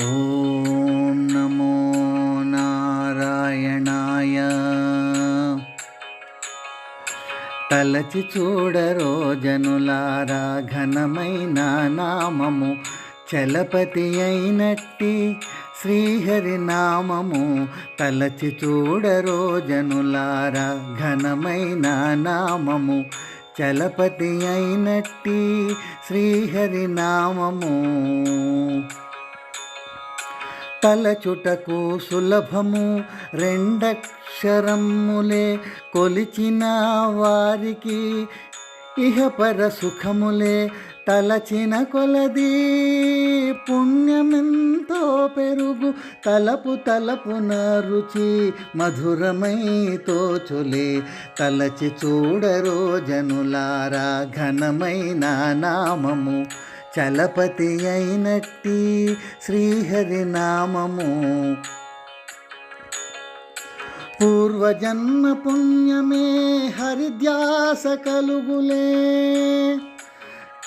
ఓం నమో నారాయణాయ. తలచి చూడరోజనులారా ఘనమైన నామము చలపతి అయినట్టి శ్రీహరి నామము. తలచి చూడరోజనులారా ఘనమైన నామము చలపతి అయినట్టి శ్రీహరి నామము. తలచుటకు సులభము రెండక్షరములే కొలిచిన వారికి ఇహపర సుఖములే తలచిన కొలది. పుణ్యమెంతో పెరుగు తలపు తలపున రుచి మధురమైతో చొలే తలచి చూడరో జనులారా ఘనమైన నామము. చలపతి అయినట్టి శ్రీహరి నామము. పూర్వజన్మ పుణ్యమే హరిద్యాస కలుగులే.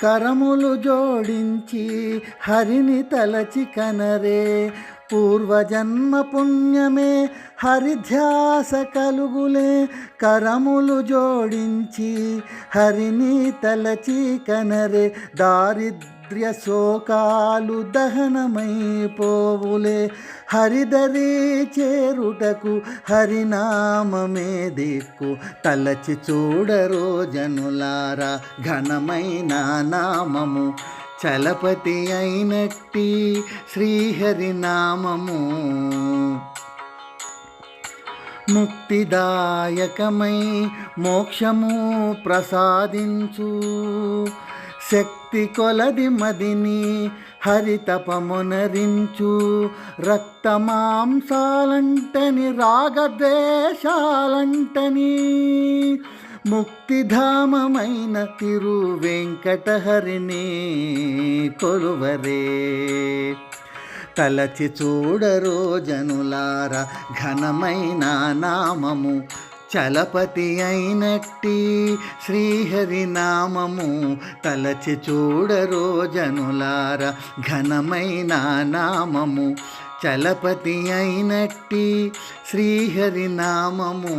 కరములు జోడించి హరిని తలచి కనరే. పూర్వజన్మ పుణ్యమే హరిధ్యాస కలుగులే. కరములు జోడించి హరిని తలచి కనరే. దారిద్ర్య శోకాలు దహనమైపోవులే. హరిదరి చేరుటకు హరినామమే దిక్కు. తలచి చూడరో జనులారా ఘనమైన నామము. చలపతి అయినట్టి శ్రీహరి నామము ముక్తిదాయకమై మోక్షము ప్రసాదించు. శక్తి కొలది మదిని హరితపమునరించు. రక్తమాంసాలంటని రాగద్వేషాలంటని ముక్తిధామమైన తిరు వెంకటహరిని కొలువరే. తలచి చూడరో జనులార ఘనమైన నామము చలపతి అయినట్టి శ్రీహరి నామము తలచి చూడ రోజనులార ఘనమైన నామము. చలపతి అయినట్టి శ్రీహరి నామము.